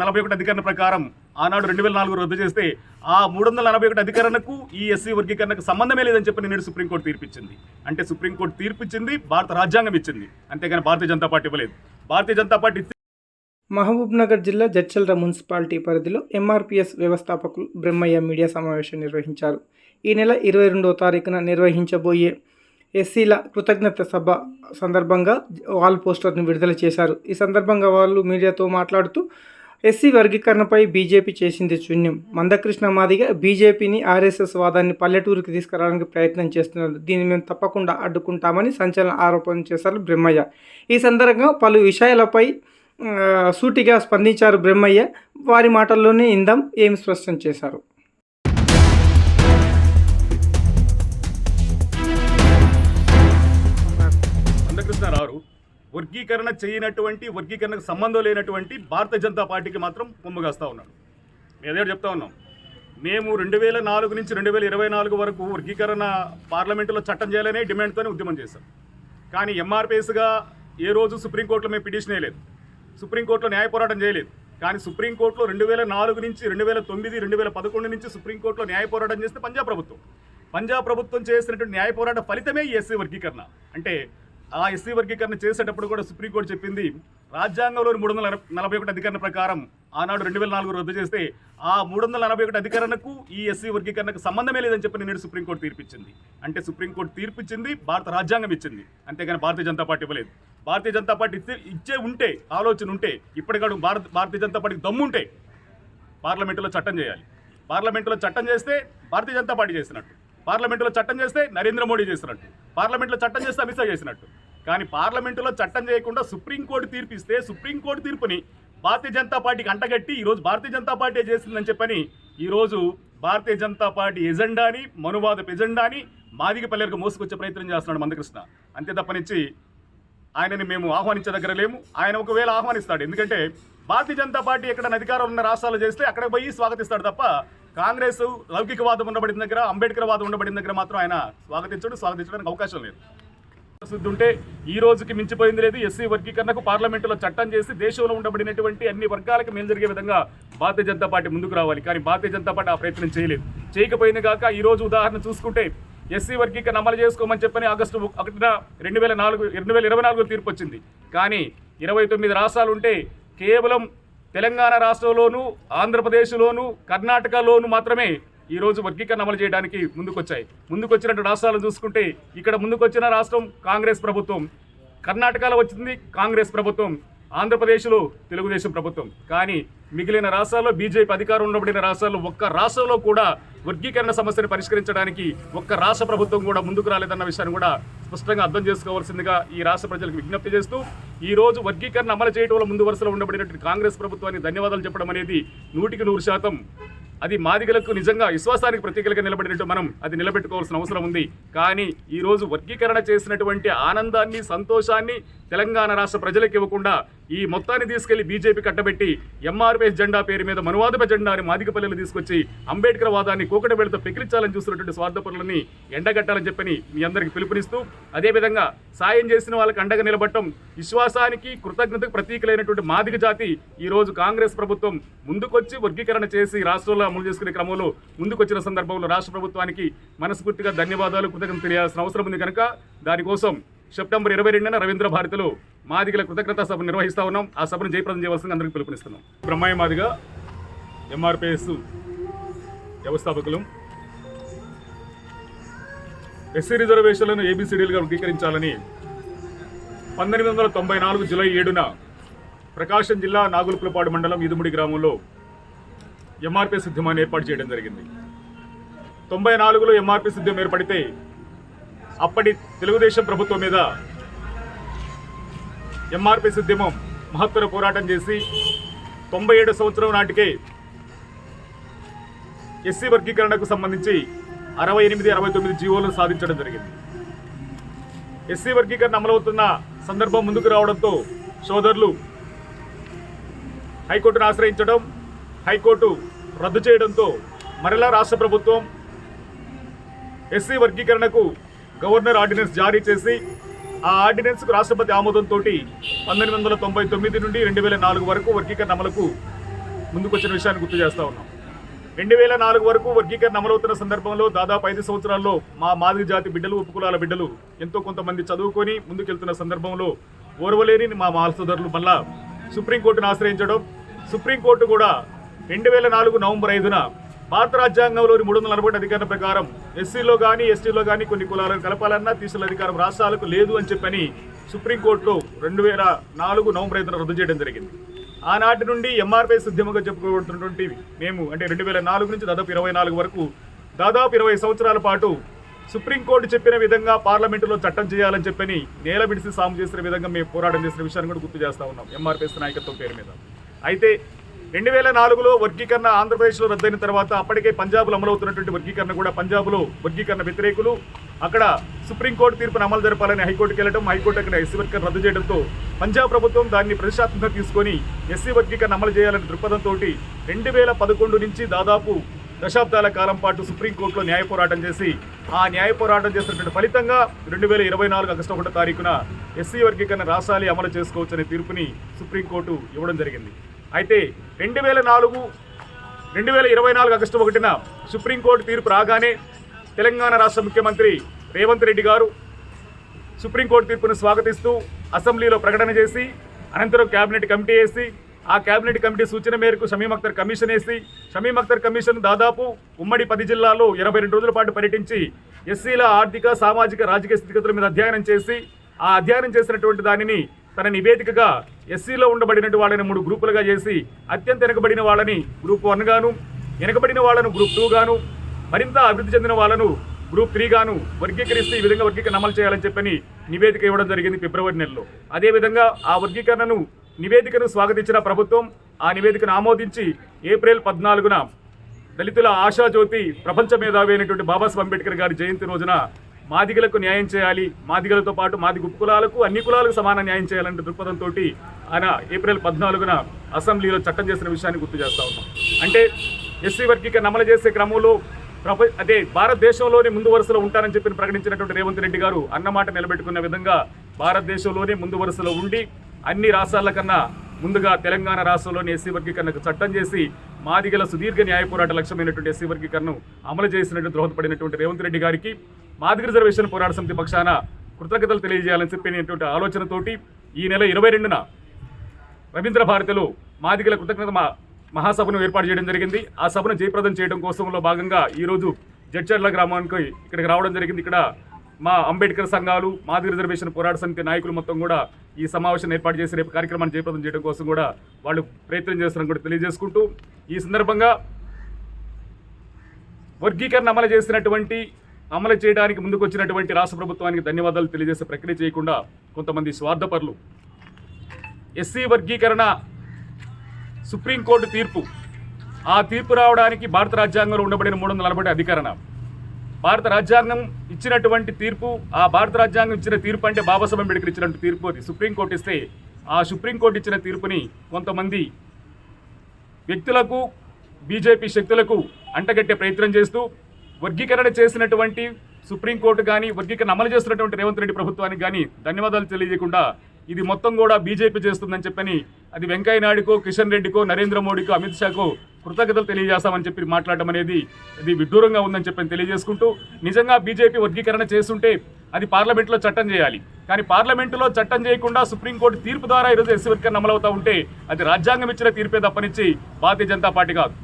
నలభై ఒకటి అధికరణ ప్రకారం ఆనాడు రెండు వేల నాలుగు రద్దు చేస్తే ఆ మూడు వందల నలభై ఒకటి అధికరణకు ఈ ఎస్సీ వర్గీకరణకు సంబంధమే లేదని చెప్పి నేడు సుప్రీంకోర్టు తీర్పిచ్చింది. అంటే సుప్రీంకోర్టు తీర్పిచ్చింది భారత రాజ్యాంగం ఇచ్చింది. అంతేగాని భారతీయ జనతా పార్టీ ఇవ్వలేదు. భారతీయ జనతా పార్టీ మహబూబ్నగర్ జిల్లా జడ్చల్ర మున్సిపాలిటీ పరిధిలో ఎంఆర్పిఎస్ వ్యవస్థాపకులు బ్రహ్మయ్య మీడియా సమావేశం నిర్వహించారు. ఈ నెల ఇరవై రెండవ తారీఖున నిర్వహించబోయే ఎస్సీల కృతజ్ఞత సభ సందర్భంగా వాల్ పోస్టర్ను విడుదల చేశారు. ఈ సందర్భంగా వాళ్ళు మీడియాతో మాట్లాడుతూ ఎస్సీ వర్గీకరణపై బీజేపీ చేసింది శూన్యం. మందకృష్ణ మాదిగా బీజేపీని ఆర్ఎస్ఎస్ వాదాన్ని పల్లెటూరుకి తీసుకురావడానికి ప్రయత్నం చేస్తున్నారు. దీన్ని మేము తప్పకుండా అడ్డుకుంటామని సంచలన ఆరోపణ చేశారు బ్రహ్మయ్య. ఈ సందర్భంగా పలు విషయాలపై సూటిగా స్పందించారు బ్రహ్మయ్య. వారి మాటల్లోనే ఇందం ఏమి స్పష్టం చేశారు? వర్గీకరణ చేయనటువంటి వర్గీకరణకు సంబంధం లేనటువంటి భారతీయ జనతా పార్టీకి మాత్రం కొమ్ముగాస్తా ఉన్నాడు మేము చెప్తా ఉన్నాం. మేము రెండు వేల నాలుగు నుంచి రెండు వేల ఇరవై నాలుగు వరకు వర్గీకరణ పార్లమెంటులో చట్టం చేయాలనే డిమాండ్తోనే ఉద్యమం చేశాం. కానీ ఎంఆర్పిఎస్గా ఏ రోజు సుప్రీంకోర్టులో మేము పిటిషన్ వేయలేదు. సుప్రీంకోర్టులో న్యాయ పోరాటం చేయలేదు. కానీ సుప్రీంకోర్టులో రెండు వేల నాలుగు నుంచి రెండు వేల తొమ్మిది రెండు వేల పదకొండు నుంచి సుప్రీంకోర్టులో న్యాయ పోరాటం చేస్తే పంజాబ్ ప్రభుత్వం. పంజాబ్ ప్రభుత్వం చేసినటువంటి న్యాయ పోరాట ఫలితమే ఈ ఎస్సీ వర్గీకరణ. అంటే ఆ ఎస్సీ వర్గీకరణ చేసేటప్పుడు కూడా సుప్రీంకోర్టు చెప్పింది రాజ్యాంగంలోని మూడు వందల నలభై ఒకటి అధికరణ ప్రకారం ఆనాడు రెండు వేల నాలుగు రద్దు చేస్తే ఆ మూడు వందల నలభై ఒకటి అధికరణకు ఈ ఎస్సీ వర్గీకరణకు సంబంధమే లేదని చెప్పి నేడు సుప్రీంకోర్టు తీర్పిచ్చింది. అంటే సుప్రీంకోర్టు తీర్పిచ్చింది భారత రాజ్యాంగం ఇచ్చింది. అంతేగాని భారతీయ జనతా పార్టీ ఇవ్వలేదు. భారతీయ జనతా పార్టీ ఇచ్చే ఇచ్చే ఉంటే ఆలోచన ఉంటే ఇప్పటికాడు భారత భారతీయ జనతా పార్టీకి దమ్ముంటే పార్లమెంటులో చట్టం చేయాలి. పార్లమెంటులో చట్టం చేస్తే భారతీయ జనతా పార్టీ చేసినట్టు. పార్లమెంటులో చట్టం చేస్తే నరేంద్ర మోడీ చేసినట్టు. పార్లమెంట్లో చట్టం చేస్తే అమిత్ షా చేసినట్టు. కానీ పార్లమెంటులో చట్టం చేయకుండా సుప్రీంకోర్టు తీర్పు ఇస్తే సుప్రీంకోర్టు తీర్పుని భారతీయ జనతా పార్టీకి అంటగట్టి ఈరోజు భారతీయ జనతా పార్టీ చేసిందని చెప్పని ఈరోజు భారతీయ జనతా పార్టీ ఎజెండాని మనువాదపు ఎజెండాని మాదిగ పల్లెలకు మోసుకొచ్చే ప్రయత్నం చేస్తున్నాడు మందకృష్ణ. అంతే తప్పనిచ్చి ఆయనని మేము ఆహ్వానించే దగ్గర లేము. ఆయన ఒకవేళ ఆహ్వానిస్తాడు. ఎందుకంటే భారతీయ జనతా పార్టీ ఎక్కడ అధికారం ఉన్న రాష్ట్రాలు చేస్తే అక్కడ పోయి స్వాగతిస్తాడు తప్ప కాంగ్రెస్ లౌకికవాదం ఉండబడిన దగ్గర అంబేద్కర్ వాదం ఉండబడిన దగ్గర మాత్రం ఆయన స్వాగతించడం స్వాగతించడానికి అవకాశం లేదు. ప్రసిద్ధి ఉంటే ఈ రోజుకి మించిపోయింది లేదు. ఎస్సీ వర్గీకరణకు పార్లమెంటులో చట్టం చేసి దేశంలో ఉండబడినటువంటి అన్ని వర్గాలకు మేలు జరిగే విధంగా భారతీయ జనతా పార్టీ ముందుకు రావాలి. కానీ భారతీయ జనతా పార్టీ ఆ ప్రయత్నం చేయలేదు. చేయకపోయింది కాక ఈ రోజు ఉదాహరణ చూసుకుంటే ఎస్సీ వర్గీకరణ అమలు చేసుకోమని చెప్పని ఆగస్టు ఒకటిన రెండు వేల నాలుగు రెండు వేల ఇరవై నాలుగు తీర్పు వచ్చింది. కానీ ఇరవై తొమ్మిది రాష్ట్రాలు ఉంటే కేవలం తెలంగాణ రాష్ట్రంలోను ఆంధ్రప్రదేశ్లోను కర్ణాటకలోను మాత్రమే ఈరోజు వర్గీకరణ అమలు చేయడానికి ముందుకొచ్చాయి. ముందుకొచ్చినట్టు రాష్ట్రాలను చూసుకుంటే ఇక్కడ ముందుకొచ్చిన రాష్ట్రం కాంగ్రెస్ ప్రభుత్వం. కర్ణాటకలో వచ్చింది కాంగ్రెస్ ప్రభుత్వం. ఆంధ్రప్రదేశ్లో తెలుగుదేశం ప్రభుత్వం. కానీ మిగిలిన రాష్ట్రాల్లో బీజేపీ అధికారం ఉండబడిన రాష్ట్రాల్లో ఒక్క రాష్ట్రంలో కూడా వర్గీకరణ సమస్యను పరిష్కరించడానికి ఒక్క రాష్ట్ర ప్రభుత్వం కూడా ముందుకు రాలేదన్న విషయాన్ని కూడా స్పష్టంగా అర్థం చేసుకోవాల్సిందిగా ఈ రాష్ట్ర ప్రజలకు విజ్ఞప్తి చేస్తూ ఈ రోజు వర్గీకరణ అమలు చేయడంలో ముందు వరుసలో ఉండబడినటువంటి కాంగ్రెస్ ప్రభుత్వానికి ధన్యవాదాలు చెప్పడం అనేది నూటికి నూరు శాతం అది మాదిగలకు నిజంగా విశ్వాసానికి ప్రతీకలుగా నిలబడినట్టు మనం అది నిలబెట్టుకోవాల్సిన అవసరం ఉంది. కానీ ఈరోజు వర్గీకరణ చేసినటువంటి ఆనందాన్ని సంతోషాన్ని తెలంగాణ రాష్ట్ర ప్రజలకు ఇవ్వకుండా ఈ మొత్తాన్ని తీసుకెళ్ళి బీజేపీ కట్టబెట్టి ఎంఆర్పీఎస్ జెండా పేరు మీద మనువాదప జెండాని మాదిగపల్లెలు తీసుకొచ్చి అంబేద్కర్ వాదాన్ని కూకట వెళుతూ పెకిలించాలని చూస్తున్నటువంటి స్వార్థపరులని ఎండగట్టాలని చెప్పని మీ అందరికి పిలుపునిస్తూ అదేవిధంగా సాయం చేసిన వాళ్ళకి అండగా నిలబడటం విశ్వాసానికి కృతజ్ఞతకు ప్రతీకలైనటువంటి మాదిగ జాతి ఈ రోజు కాంగ్రెస్ ప్రభుత్వం ముందుకొచ్చి వర్గీకరణ చేసి రాష్ట్రంలో అమలు చేసుకునే క్రమంలో ముందుకొచ్చిన సందర్భంలో రాష్ట్ర ప్రభుత్వానికి మనస్ఫూర్తిగా ధన్యవాదాలు కృతజ్ఞత తెలియాల్సిన అవసరం ఉంది కనుక దానికోసం సెప్టెంబర్ ఇరవై రెండున రవీంద్ర భారతిలో మాదిగల కృతజ్ఞత సభ నిర్వహిస్తా ఉన్నాం. ఆ సభను జయప్రదం చేయవలసింది అందరికీ పిలుపునిస్తున్నాం. బ్రహ్మాయి మాదిగా ఎంఆర్పిఎస్ వ్యవస్థాపకులు. ఎస్సీ రిజర్వేషన్లను ఏబిసిడీలుగా వర్గీకరించాలని పంతొమ్మిది వందల తొంభై నాలుగు జూలై ఏడున ప్రకాశం జిల్లా నాగులపులపాడు మండలం ఇదుముడి గ్రామంలో ఎంఆర్పిఎస్ సిద్ధమాన్ని ఏర్పాటు చేయడం జరిగింది. తొంభై నాలుగులో ఎంఆర్పి సిద్ధం ఏర్పడితే అప్పటి తెలుగుదేశం ప్రభుత్వం మీద ఎంఆర్పిఎస్ ఉద్యమం మహత్తర పోరాటం చేసి తొంభై ఏడు సంవత్సరం నాటికే ఎస్సీ వర్గీకరణకు సంబంధించి అరవై ఎనిమిది అరవై తొమ్మిది జీవోలను సాధించడం జరిగింది. ఎస్సీ వర్గీకరణ అమలవుతున్న సందర్భం ముందుకు రావడంతో సోదరులు హైకోర్టును ఆశ్రయించడం హైకోర్టు రద్దు చేయడంతో మరలా రాష్ట్ర ప్రభుత్వం ఎస్సీ వర్గీకరణకు గవర్నర్ ఆర్డినెన్స్ జారీ చేసి ఆ ఆర్డినెన్స్కు రాష్ట్రపతి ఆమోదంతో పంతొమ్మిది వందల తొంభై తొమ్మిది నుండి రెండు వేల నాలుగు వరకు వర్గీకరణ అమలుకు ముందుకొచ్చిన విషయాన్ని గుర్తు చేస్తా ఉన్నాం. రెండు వేల నాలుగు వరకు వర్గీకరణ అమలవుతున్న సందర్భంలో దాదాపు ఐదు సంవత్సరాల్లో మా మాదిరి జాతి బిడ్డలు ఉపకులాల బిడ్డలు ఎంతో కొంతమంది చదువుకొని ముందుకెళ్తున్న సందర్భంలో ఓర్వలేని మా మాల సోదరులు మళ్ళా సుప్రీంకోర్టును ఆశ్రయించడం సుప్రీంకోర్టు కూడా రెండు వేల నాలుగు నవంబర్ ఐదున భారత రాజ్యాంగంలోని మూడు వందల నలభై ఒకటి అధికారం ప్రకారం ఎస్సీలో కానీ ఎస్టీలో కానీ కొన్ని కులాలను కలపాలన్నా తీసుకున్న అధికారం రాష్ట్రాలకు లేదు అని చెప్పని సుప్రీంకోర్టులో రెండు వేల నాలుగు నవంబర్ ఐదున రద్దు చేయడం జరిగింది. ఆనాటి నుండి ఎంఆర్పై ఉద్యమంగా చెప్పుకోబడుతున్నటువంటి మేము అంటే రెండు వేల నాలుగు నుంచి దాదాపు ఇరవై నాలుగు వరకు దాదాపు ఇరవై సంవత్సరాల పాటు సుప్రీంకోర్టు చెప్పిన విధంగా పార్లమెంటులో చట్టం చేయాలని చెప్పని నేల విడిసి సాము చేసిన విధంగా మేము పోరాటం చేసిన విషయాన్ని కూడా గుర్తు చేస్తా ఉన్నాం ఎంఆర్పిఎస్ నాయకత్వం పేరు మీద. అయితే రెండు వేల నాలుగులో వర్గీకరణ ఆంధ్రప్రదేశ్లో రద్దయిన తర్వాత అప్పటికే పంజాబ్లో అమలవుతున్నటువంటి వర్గీకరణ కూడా పంజాబ్లో వర్గీకరణ వ్యతిరేకులు. అక్కడ సుప్రీంకోర్టు తీర్పును అమలు జరపాలని హైకోర్టుకు వెళ్ళడం హైకోర్టు అక్కడ ఎస్సీ వర్గీకరణ రద్దు చేయడంతో పంజాబ్ ప్రభుత్వం దాన్ని ప్రతిష్టాత్మకంగా తీసుకొని ఎస్సీ వర్గీకరణ అమలు చేయాలనే దృక్పథంతో రెండు వేల పదకొండు నుంచి దాదాపు దశాబ్దాల కాలం పాటు సుప్రీంకోర్టులో న్యాయ పోరాటం చేసి ఆ న్యాయ పోరాటం చేసినటువంటి ఫలితంగా రెండు వేల ఇరవై నాలుగు ఆగస్టు ఒకటో తారీఖున ఎస్సీ వర్గీకరణ రాష్ట్రాలు అమలు చేసుకోవచ్చనే తీర్పుని సుప్రీంకోర్టు ఇవ్వడం జరిగింది. అయితే రెండు వేల నాలుగు రెండు వేల ఇరవై నాలుగు ఆగస్టు ఒకటిన సుప్రీంకోర్టు తీర్పు రాగానే తెలంగాణ రాష్ట్ర ముఖ్యమంత్రి రేవంత్ రెడ్డి గారు సుప్రీంకోర్టు తీర్పును స్వాగతిస్తూ అసెంబ్లీలో ప్రకటన చేసి అనంతరం కేబినెట్ కమిటీ వేసి ఆ కేబినెట్ కమిటీ సూచన మేరకు షమీం అఖ్తర్ కమిషన్ వేసి షమీం అఖ్తర్ కమిషన్ దాదాపు ఉమ్మడి పది జిల్లాల్లో ఇరవై రెండు రోజుల పాటు పర్యటించి ఎస్సీల ఆర్థిక సామాజిక రాజకీయ స్థితిగతుల మీద అధ్యయనం చేసి ఆ అధ్యయనం చేసినటువంటి దానిని తన నివేదికగా ఎస్సీలో ఉండబడినటువంటి వాళ్ళని మూడు గ్రూపులుగా చేసి అత్యంత వెనుకబడిన వాళ్ళని గ్రూప్ వన్ గాను వెనుకబడిన వాళ్ళను గ్రూప్ టూ గాను మరింత అభివృద్ధి చెందిన వాళ్ళను గ్రూప్ త్రీ గాను వర్గీకరిస్తూ ఈ విధంగా వర్గీకరణ అమలు చేయాలని చెప్పని నివేదిక ఇవ్వడం జరిగింది ఫిబ్రవరి నెలలో. అదేవిధంగా ఆ వర్గీకరణను నివేదికను స్వాగతించిన ప్రభుత్వం ఆ నివేదికను ఆమోదించి ఏప్రిల్ పద్నాలుగున దళితుల ఆశాజ్యోతి ప్రపంచ మేధావి అయినటువంటి బాబాసాహెబ్ అంబేద్కర్ గారి జయంతి రోజున మాదిగలకు న్యాయం చేయాలి. మాదిగలతో పాటు మాదిగ కులాలకు అన్ని కులాలకు సమాన న్యాయం చేయాలంటే దృక్పథంతో ఆయన ఏప్రిల్ పద్నాలుగున అసెంబ్లీలో చట్టం చేసిన విషయాన్ని గుర్తు చేస్తూ ఉన్నాం. అంటే ఎస్సీ వర్గీకరణ అమలు చేసే క్రమంలో ప్రప అదే భారతదేశంలోనే ముందు వరుసలో ఉంటానని చెప్పి ప్రకటించినటువంటి రేవంత్ రెడ్డి గారు అన్నమాట నిలబెట్టుకున్న విధంగా భారతదేశంలోనే ముందు వరుసలో ఉండి అన్ని రాష్ట్రాల కన్నా ముందుగా తెలంగాణ రాష్ట్రంలోని ఎస్సీ వర్గీకరణకు చట్టం చేసి మాదిగల సుదీర్ఘ న్యాయ పోరాట లక్ష్యమైనటువంటి ఎస్సీ వర్గీకరణను అమలు చేసినట్టు దోహదపడినటువంటి రేవంత్ రెడ్డి గారికి మాదిగ రిజర్వేషన్ పోరాట సమితి పక్షాన కృతజ్ఞతలు తెలియజేయాలని చెప్పినటువంటి ఆలోచనతోటి ఈ నెల ఇరవై రెండున రవీంద్ర భారతిలో మాదిగల కృతజ్ఞత మహాసభను ఏర్పాటు చేయడం జరిగింది. ఆ సభను జయప్రదం చేయడం కోసంలో భాగంగా ఈరోజు జడ్చర్ల గ్రామానికి ఇక్కడికి రావడం జరిగింది. ఇక్కడ మా అంబేద్కర్ సంఘాలు మాది రిజర్వేషన్ పోరాట సమితి నాయకులు మొత్తం కూడా ఈ సమావేశం ఏర్పాటు చేసి రేపు కార్యక్రమాన్ని జయప్రదం చేయడం కోసం కూడా వాళ్ళు ప్రయత్నం చేస్తున్నారని కూడా తెలియజేసుకుంటూ ఈ సందర్భంగా వర్గీకరణ అమలు చేసినటువంటి అమలు చేయడానికి ముందుకొచ్చినటువంటి రాష్ట్ర ప్రభుత్వానికి ధన్యవాదాలు తెలియజేసే ప్రక్రియ చేయకుండా కొంతమంది స్వార్థపరులు. ఎస్సీ వర్గీకరణ సుప్రీంకోర్టు తీర్పు. ఆ తీర్పు రావడానికి భారత రాజ్యాంగంలో ఉండబడిన మూడు వందల నలభై అధికరణ. భారత రాజ్యాంగం ఇచ్చినటువంటి తీర్పు ఆ భారత రాజ్యాంగం ఇచ్చిన తీర్పు అంటే బాబాసాహెబ్ అంబేద్కర్ ఇచ్చినటువంటి తీర్పు. అది సుప్రీంకోర్టు ఇస్తే ఆ సుప్రీంకోర్టు ఇచ్చిన తీర్పుని కొంతమంది వ్యక్తులకు బీజేపీ శక్తులకు అంటగట్టే ప్రయత్నం చేస్తూ వర్గీకరణ చేసినటువంటి సుప్రీంకోర్టు కానీ వర్గీకరణ అమలు చేస్తున్నటువంటి రేవంత్ రెడ్డి ప్రభుత్వానికి కానీ ధన్యవాదాలు తెలియజేయకుండా ఇది మొత్తం కూడా బీజేపీ చేస్తుందని చెప్పని అది వెంకయ్య నాయుడుకో కిషన్ రెడ్డికో నరేంద్ర మోడీకో అమిత్ షాకో కృతజ్ఞతలు తెలియజేస్తామని చెప్పి మాట్లాడడం అనేది ఇది విడ్డూరంగా ఉందని చెప్పని తెలియజేసుకుంటూ నిజంగా బీజేపీ వర్గీకరణ చేస్తుంటే అది పార్లమెంట్లో చట్టం చేయాలి. కానీ పార్లమెంటులో చట్టం చేయకుండా సుప్రీంకోర్టు తీర్పు ద్వారా ఈరోజు ఎస్సీ వర్గం అమలవుతూ ఉంటే అది రాజ్యాంగం ఇచ్చిన తీర్పే తప్పనిచ్చి భారతీయ జనతా పార్టీ కాదు.